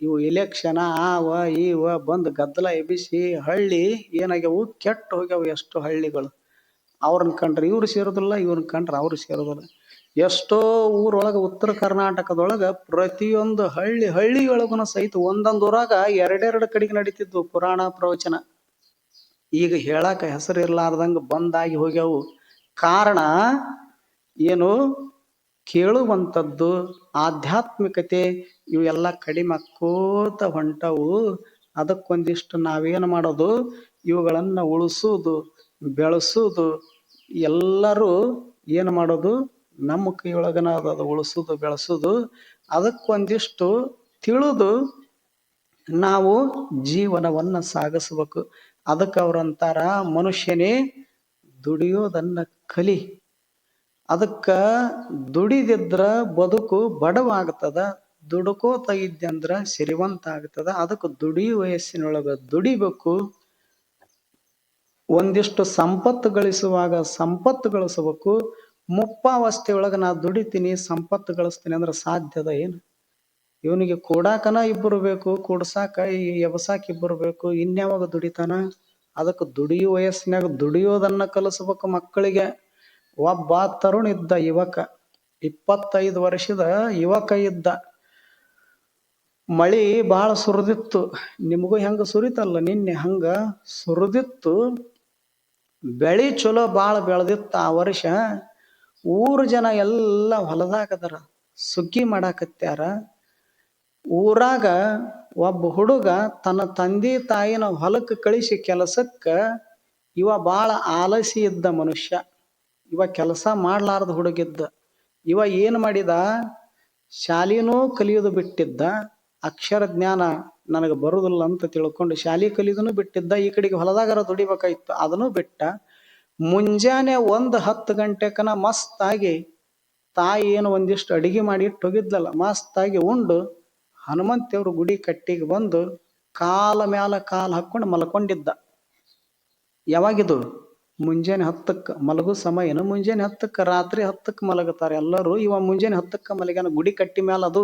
ಇವು ಇಲೆಕ್ಷನ ಆವ ಇವ ಬಂದ್ ಗದ್ದಲ ಎಬ್ಬಿಸಿ ಹಳ್ಳಿ ಏನಾಗ್ಯವು ಕೆಟ್ಟ ಹೋಗ್ಯಾವ ಎಷ್ಟು ಹಳ್ಳಿಗಳು. ಅವ್ರನ್ನ ಕಂಡ್ರೆ ಇವ್ರು ಸೇರೋದಿಲ್ಲ ಇವ್ರನ್ನ ಕಂಡ್ರೆ ಅವ್ರು ಸೇರೋದಿಲ್ಲ. ಎಷ್ಟೋ ಊರೊಳಗೆ ಉತ್ತರ ಕರ್ನಾಟಕದೊಳಗೆ ಪ್ರತಿಯೊಂದು ಹಳ್ಳಿ ಹಳ್ಳಿಯೊಳಗನ ಸಹಿತ ಒಂದೊಂದು ಊರಾಗ ಎರಡೆರಡು ಕಡೆಗೆ ನಡೀತಿದ್ವು ಪುರಾಣ ಪ್ರವಚನ. ಈಗ ಹೇಳಾಕ ಹೆಸರು ಇರ್ಲಾರ್ದಂಗ ಬಂದಾಗಿ ಹೋಗ್ಯಾವು. ಕಾರಣ ಏನು? ಕೇಳುವಂಥದ್ದು, ಆಧ್ಯಾತ್ಮಿಕತೆ ಇವೆಲ್ಲ ಕಡಿಮೆ ಆಕ್ಕೋತ ಹೊಂಟವು. ಅದಕ್ಕೊಂದಿಷ್ಟು ನಾವೇನು ಮಾಡೋದು? ಇವುಗಳನ್ನು ಉಳಿಸೋದು, ಬೆಳೆಸೋದು. ಎಲ್ಲರೂ ಏನು ಮಾಡೋದು? ನಮ್ಮ ಕೈಯೊಳಗನ ಅದು ಉಳಿಸೋದು, ಬೆಳೆಸೋದು. ಅದಕ್ಕೊಂದಿಷ್ಟು ತಿಳಿದು ನಾವು ಜೀವನವನ್ನು ಸಾಗಿಸ್ಬೇಕು. ಅದಕ್ಕೆ ಅವ್ರಂತಾರ ಮನುಷ್ಯನೇ, ದುಡಿಯೋದನ್ನ ಕಲಿ. ಅದಕ್ಕೆ ದುಡಿದಿದ್ರ ಬದುಕು ಬಡವಾಗ್ತದ ದುಡ್ಕೋತ ಇದ್ದಂದ್ರ ಸಿರಿವಂತ ಆಗ್ತದ. ಅದಕ್ಕೆ ದುಡಿ ವಯಸ್ಸಿನೊಳಗ ದುಡಿಬೇಕು. ಒಂದಿಷ್ಟು ಸಂಪತ್ತು ಗಳಿಸುವಾಗ ಸಂಪತ್ತು ಗಳಿಸಬೇಕು. ಮುಪ್ಪಾವಸ್ಥೆಯೊಳಗೆ ನಾ ದುಡಿತೀನಿ, ಸಂಪತ್ತು ಗಳಿಸ್ತೀನಿ ಅಂದ್ರೆ ಸಾಧ್ಯದ ಏನು? ಇವನಿಗೆ ಕೂಡಾಕನ ಇಬ್ಬರು ಬೇಕು, ಕೂಡ್ಸಾಕ ಈ ಎಬಸಾಕ ಇಬ್ಬರು ಬೇಕು, ಇನ್ಯಾವಾಗ ದುಡಿತಾನ? ಅದಕ್ಕೆ ದುಡಿಯು ವಯಸ್ಸಿನಾಗ ದುಡಿಯೋದನ್ನ ಕಲಿಸ್ಬೇಕು ಮಕ್ಕಳಿಗೆ. ಒಬ್ಬ ತರುಣ್ ಇದ್ದ ಯುವಕ, ಇಪ್ಪತ್ತೈದು ವರ್ಷದ ಯುವಕ ಇದ್ದ. ಮಳಿ ಭಾಳ ಸುರಿದಿತ್ತು. ನಿಮಗೂ ಹೆಂಗ ಸುರಿತಲ್ಲ ನಿನ್ನೆ ಹಂಗ ಸುರಿದಿತ್ತು. ಬೆಳೆ ಚಲೋ ಭಾಳ ಬೆಳೆದಿತ್ತು ಆ ವರ್ಷ. ಊರ ಜನ ಎಲ್ಲ ಹೊಲದಾಗದಾರ ಸುಗ್ಗಿ ಮಾಡಾಕತ್ಯಾರ. ಊರಾಗ ಒಬ್ಬ ಹುಡುಗ ತನ್ನ ತಂದೆ ತಾಯಿನ ಹೊಲಕ್ಕೆ ಕಳಿಸಿ ಕೆಲಸಕ್ಕೆ, ಇವ ಭಾಳ ಆಲಸಿ ಇದ್ದ ಮನುಷ್ಯ. ಇವ ಕೆಲಸ ಮಾಡ್ಲಾರ್ದ ಹುಡುಗಿದ್ದ. ಇವ ಏನು ಮಾಡಿದ? ಶಾಲಿನೂ ಕಲಿಯೋದು ಬಿಟ್ಟಿದ್ದ. ಅಕ್ಷರ ಜ್ಞಾನ ನನಗೆ ಬರುದಿಲ್ಲ ಅಂತ ತಿಳ್ಕೊಂಡು ಶಾಲಿ ಕಲಿಯೋದನ್ನು ಬಿಟ್ಟಿದ್ದ. ಈ ಕಡೆಗೆ ಹೊಲದಾಗರ ದುಡಿಬೇಕಾಯ್ತು, ಅದನ್ನು ಬಿಟ್ಟ. ಮುಂಜಾನೆ ಒಂದು ಹತ್ತು ಗಂಟೆಕನ ಮಸ್ತಾಗಿ ತಾಯಿ ಏನು ಒಂದಿಷ್ಟು ಅಡಿಗೆ ಮಾಡಿ ಇಟ್ಟು ಹೋಗಿದ್ಲಲ್ಲ ಮಸ್ತಾಗಿ ಉಂಡು ಹನುಮಂತೇವ್ರ ಗುಡಿ ಕಟ್ಟಿಗೆ ಬಂದು ಕಾಲ ಮ್ಯಾಲ ಕಾಲು ಹಾಕೊಂಡು ಮಲ್ಕೊಂಡಿದ್ದ. ಯಾವಾಗಿದು? ಮುಂಜಾನೆ ಹತ್ತಕ್ಕೆ ಮಲಗು ಸಮಯನ ಮುಂಜಾನೆ ಹತ್ತಕ್ಕೆ, ರಾತ್ರಿ ಹತ್ತಕ್ಕೆ ಮಲಗುತ್ತಾರೆ ಎಲ್ಲರೂ. ಇವ ಮುಂಜಾನೆ ಹತ್ತಕ್ಕೆ ಮಲಗ್ಯಾನ, ಗುಡಿ ಕಟ್ಟಿ ಮ್ಯಾಲ ಅದು.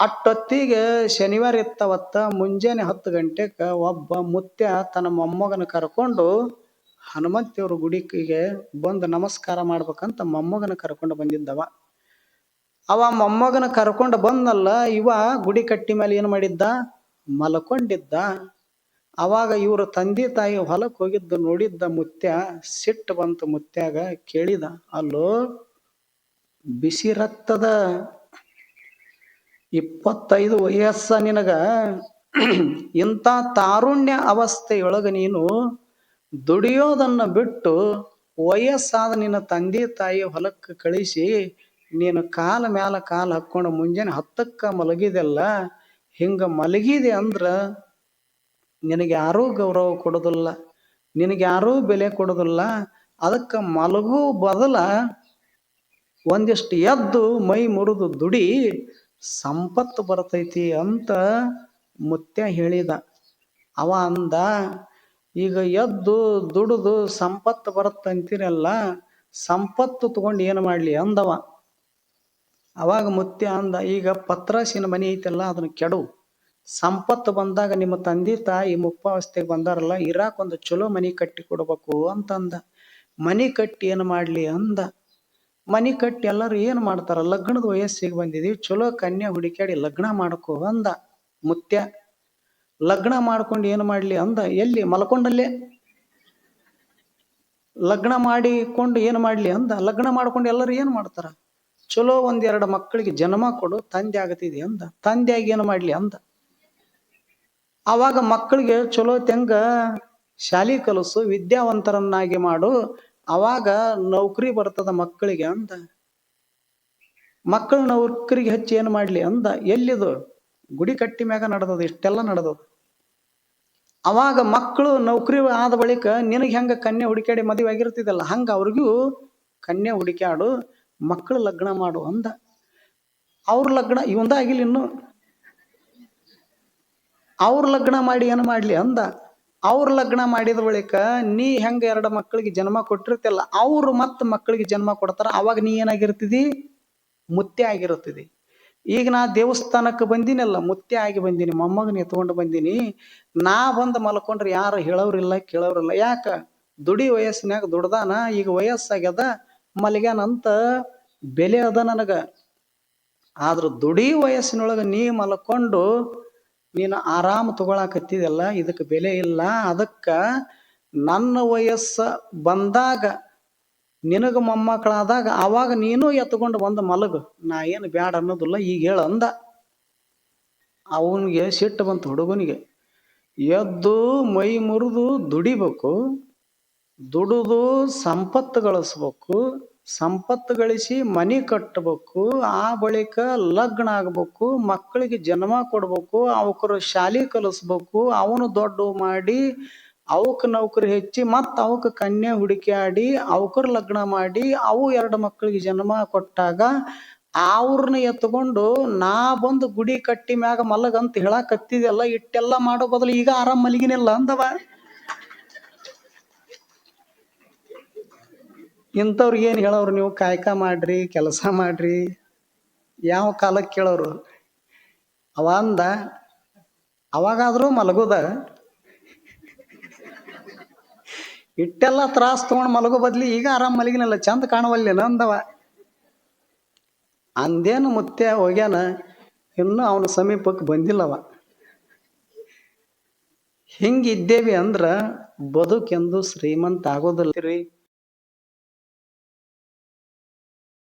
ಅಟ್ಟೊತ್ತಿಗೆ ಶನಿವಾರ ಇತ್ತವತ್ತ ಮುಂಜಾನೆ ಹತ್ತು ಗಂಟೆಗೆ ಒಬ್ಬ ಮುತ್ಯ ತನ್ನ ಮೊಮ್ಮಗನ ಕರ್ಕೊಂಡು ಹನುಮಂತಿಯವ್ರ ಗುಡಿಗೆ ಬಂದು ನಮಸ್ಕಾರ ಮಾಡ್ಬೇಕಂತ ಮೊಮ್ಮಗನ ಕರ್ಕೊಂಡು ಬಂದಿದ್ದವ. ಅವ ಮೊಮ್ಮಗನ ಕರ್ಕೊಂಡು ಬಂದಲ್ಲ, ಇವ ಗುಡಿ ಕಟ್ಟಿ ಮೇಲೆ ಏನು ಮಾಡಿದ್ದ? ಮಲ್ಕೊಂಡಿದ್ದ. ಅವಾಗ ಇವ್ರ ತಂದೆ ತಾಯಿ ಹೊಲಕ್ಕೆ ಹೋಗಿದ್ದ ನೋಡಿದ್ದ ಮುತ್ಯ ಸಿಟ್ಟು ಬಂತು ಮುತ್ಯಾಗ ಕೇಳಿದ, ಅಲ್ಲೋ, ಬಿಸಿ ರಕ್ತದ ಇಪ್ಪತ್ತೈದು ವಯಸ್ಸ ನಿನಗ? ಇಂಥ ತಾರುಣ್ಯ ಅವಸ್ಥೆಯೊಳಗ ನೀನು ದುಡಿಯೋದನ್ನ ಬಿಟ್ಟು ವಯಸ್ಸಾದ ನಿನ್ನ ತಂದೆ ತಾಯಿ ಹೊಲಕ್ಕೆ ಕಳಿಸಿ ನೀನು ಕಾಲ ಮ್ಯಾಲ ಕಾಲ ಹಾಕ್ಕೊಂಡು ಮುಂಜಾನೆ ಹತ್ತಕ್ಕ ಮಲಗಿದೆಲ್ಲ, ಹಿಂಗ ಮಲಗಿದೆ ಅಂದ್ರ ನಿನಗೆ ಯಾರೂ ಗೌರವ ಕೊಡೋದಿಲ್ಲ, ನಿನಗೆ ಯಾರೂ ಬೆಲೆ ಕೊಡೋದಿಲ್ಲ, ಅದಕ್ಕೆ ಮಲಗು ಬದಲ ಒಂದಿಷ್ಟು ಎದ್ದು ಮೈ ಮುರಿದು ದುಡಿ, ಸಂಪತ್ತು ಬರ್ತೈತಿ ಅಂತ ಮುತ್ಯ ಹೇಳಿದ. ಅವ ಅಂದ, ಈಗ ಎದ್ದು ದುಡಿದು ಸಂಪತ್ತು ಬರುತ್ತೆ ಅಂತೀರಲ್ಲ, ಸಂಪತ್ತು ತಗೊಂಡು ಏನು ಮಾಡಲಿ ಅಂದವ. ಅವಾಗ ಮುತ್ಯ ಅಂದ, ಈಗ ಪತ್ರಾಸಿನ ಮನೆ ಐತಲ್ಲ, ಅದನ್ನ ಕೆಡು. ಸಂಪತ್ತು ಬಂದಾಗ ನಿಮ್ಮ ತಂದೆ ತಾಯಿ ಮುಪ್ಪಾವಸ್ಥೆಗೆ ಬಂದಾರಲ್ಲ, ಇರಾಕ್ ಒಂದು ಚಲೋ ಮನಿ ಕಟ್ಟಿ ಕೊಡ್ಬೇಕು ಅಂತಂದ. ಮನಿ ಕಟ್ಟಿ ಏನು ಮಾಡ್ಲಿ ಅಂದ. ಮನಿ ಕಟ್ಟಿ ಎಲ್ಲರೂ ಏನು ಮಾಡ್ತಾರ? ಲಗ್ನದ ವಯಸ್ಸಿಗೆ ಬಂದಿದೀವಿ ಚಲೋ ಕನ್ಯಾ ಹುಡುಕಾಡಿ ಲಗ್ನ ಮಾಡ್ಕೋ ಅಂದ. ಮುತ್ಯ, ಲಗ್ನ ಮಾಡ್ಕೊಂಡು ಏನು ಮಾಡ್ಲಿ ಅಂದ. ಎಲ್ಲಿ? ಮಲ್ಕೊಂಡಲ್ಲೇ? ಲಗ್ನ ಮಾಡಿಕೊಂಡು ಏನು ಮಾಡ್ಲಿ ಅಂದ. ಲಗ್ನ ಮಾಡ್ಕೊಂಡು ಎಲ್ಲರೂ ಏನು ಮಾಡ್ತಾರ? ಚಲೋ ಒಂದೆರಡು ಮಕ್ಕಳಿಗೆ ಜನ್ಮ ಕೊಡು, ತಂದೆ ಆಗತಿದೆ ಅಂದ. ತಂದೆಯಾಗಿ ಏನು ಮಾಡ್ಲಿ ಅಂದ? ಅವಾಗ ಮಕ್ಕಳಿಗೆ ಚಲೋ ತೆಂಗ ಶಾಲಿ ಕಲಸು, ವಿದ್ಯಾವಂತರನ್ನಾಗಿ ಮಾಡು. ಅವಾಗ ನೌಕರಿ ಬರ್ತದ ಮಕ್ಕಳಿಗೆ ಅಂದ. ಮಕ್ಕಳು ನೌಕರಿಗೆ ಹಚ್ಚಿ ಏನು ಮಾಡ್ಲಿ ಅಂದ. ಎಲ್ಲಿದು? ಗುಡಿ ಕಟ್ಟಿ ಮ್ಯಾಗ ನಡೆದದ, ಇಷ್ಟೆಲ್ಲ ನಡೆದದ. ಅವಾಗ ಮಕ್ಕಳು ನೌಕರಿ ಆದ ಬಳಿಕ ನಿನಗೆ ಹೆಂಗ ಕನ್ಯೆ ಹುಡುಕಾಡಿ ಮದುವೆ ಆಗಿರ್ತಿದಲ್ಲ, ಹಂಗ ಅವ್ರಿಗೂ ಕನ್ಯೆ ಹುಡುಕಾಡು ಮಕ್ಕಳು ಲಗ್ನ ಮಾಡು ಅಂದ. ಅವ್ರ ಲಗ್ನ ಇವಂದಾಗಿಲ್ಲ ಇನ್ನು. ಅವ್ರ ಲಗ್ನ ಮಾಡಿ ಏನು ಮಾಡ್ಲಿ ಅಂದ. ಅವ್ರ ಲಗ್ನ ಮಾಡಿದ ಬಳಿಕ ನೀ ಹೆಂಗೆ ಎರಡು ಮಕ್ಕಳಿಗೆ ಜನ್ಮ ಕೊಟ್ಟಿರ್ತಿಲ್ಲ ಅವ್ರು ಮತ್ತೆ ಮಕ್ಕಳಿಗೆ ಜನ್ಮ ಕೊಡ್ತಾರ, ಅವಾಗ ನೀ ಏನಾಗಿರ್ತಿದಿ? ಮುತ್ತೆ ಆಗಿರುತ್ತಿದಿ ಈಗ ನಾ ದೇವಸ್ಥಾನಕ್ಕೆ ಬಂದಿನಲ್ಲ, ಮುತ್ತೆ ಆಗಿ ಬಂದೀನಿ ಮೊಮ್ಮಗನ ಎತ್ಕೊಂಡು ಬಂದೀನಿ. ನಾ ಬಂದು ಮಲ್ಕೊಂಡ್ರೆ ಯಾರು ಹೇಳೋರಿಲ್ಲ ಕೇಳೋರಿಲ್ಲ ಯಾಕ? ದುಡಿ ವಯಸ್ಸಿನಾಗ ದುಡ್ದಾನ, ಈಗ ವಯಸ್ಸಾಗ್ಯದ ಮಲಗ್ಯಾನಂತ ಬೆಲೆ ಅದ ನನಗ. ಆದ್ರ ದುಡಿ ವಯಸ್ಸಿನೊಳಗ ನೀ ಮಲ್ಕೊಂಡು ನೀನು ಆರಾಮ್ ತಗೊಳಕತ್ತಿದೆಲ್ಲ ಇದಕ್ಕೆ ಬೆಲೆ ಇಲ್ಲ. ಅದಕ್ಕ ನನ್ನ ವಯಸ್ಸ ಬಂದಾಗ, ನಿನಗೆ ಮೊಮ್ಮಕ್ಕಳಾದಾಗ ಅವಾಗ ನೀನು ಎತ್ಕೊಂಡು ಬಂದ ಮಲಗು. ನಾ ಏನು ಬ್ಯಾಡ ಅನ್ನೋದಿಲ್ಲ, ಈಗ ಹೇಳ ಅಂದ. ಅವನಿಗೆ ಸಿಟ್ಟು ಬಂತು ಹುಡುಗನಿಗೆ. ಎದ್ದು ಮೈ ಮುರಿದು ದುಡಿಬೇಕು, ದುಡಿದು ಸಂಪತ್ತು ಗಳಿಸ್ಬೇಕು. ಸಂಪತ್ತು ಗಳಿಸಿ ಮನಿ ಕಟ್ಟಬೇಕು ಆ ಬಳಿಕ ಲಗ್ನ ಆಗ್ಬೇಕು, ಮಕ್ಕಳಿಗೆ ಜನ್ಮ ಕೊಡ್ಬೇಕು, ಅವಕ್ರ ಶಾಲಿ ಕಲಿಸ್ಬೇಕು, ಅವನು ದೊಡ್ಡ ಮಾಡಿ ಅವಕ್ ನೌಕರಿ ಹೆಚ್ಚಿ ಮತ್ತ ಅವಕ್ ಕನ್ಯೆ ಹುಡುಕ್ಯಾಡಿ ಅವಕ್ರ ಲಗ್ನ ಮಾಡಿ ಅವು ಎರಡು ಮಕ್ಕಳಿಗೆ ಜನ್ಮ ಕೊಟ್ಟಾಗ ಅವ್ರನ್ನ ಎತ್ಕೊಂಡು ನಾ ಬಂದು ಗುಡಿ ಕಟ್ಟಿ ಮ್ಯಾಗ ಮಲಗಂತ ಅಂತ ಹೇಳಕತ್ತಿದೆಲ್ಲ ಇಟ್ಟೆಲ್ಲ ಮಾಡೋ ಬದಲು ಈಗ ಆರಾಮ್ ಮಲಗಿನಿಲ್ಲ ಅಂದವ. ಇಂಥವ್ರಿಗೆ ಏನು ಹೇಳೋರು ನೀವು? ಕಾಯಕ ಮಾಡ್ರಿ, ಕೆಲಸ ಮಾಡ್ರಿ. ಯಾವ ಕಾಲಕ್ಕೆ ಕೇಳೋರು? ಅವ ಅಂದ ಅವಾಗಾದರೂ ಮಲಗೋದ. ಇಟ್ಟೆಲ್ಲ ತ್ರಾಸ ತಗೊಂಡು ಮಲಗೋ ಬದ್ಲಿ ಈಗ ಆರಾಮ್ ಮಲಗಿನಲ್ಲ, ಚಂದ ಕಾಣವಲ್ಲೇನ ಅಂದವ ಅಂದೇನು ಮುತ್ತೆ ಹೋಗ್ಯಾನ, ಇನ್ನೂ ಅವನ ಸಮೀಪಕ್ಕೆ ಬಂದಿಲ್ಲವ. ಹಿಂಗಿದ್ದೇವಿ ಅಂದ್ರ ಬದುಕೆಂದು ಶ್ರೀಮಂತ ಆಗೋದಿಲ್ಲ ರೀ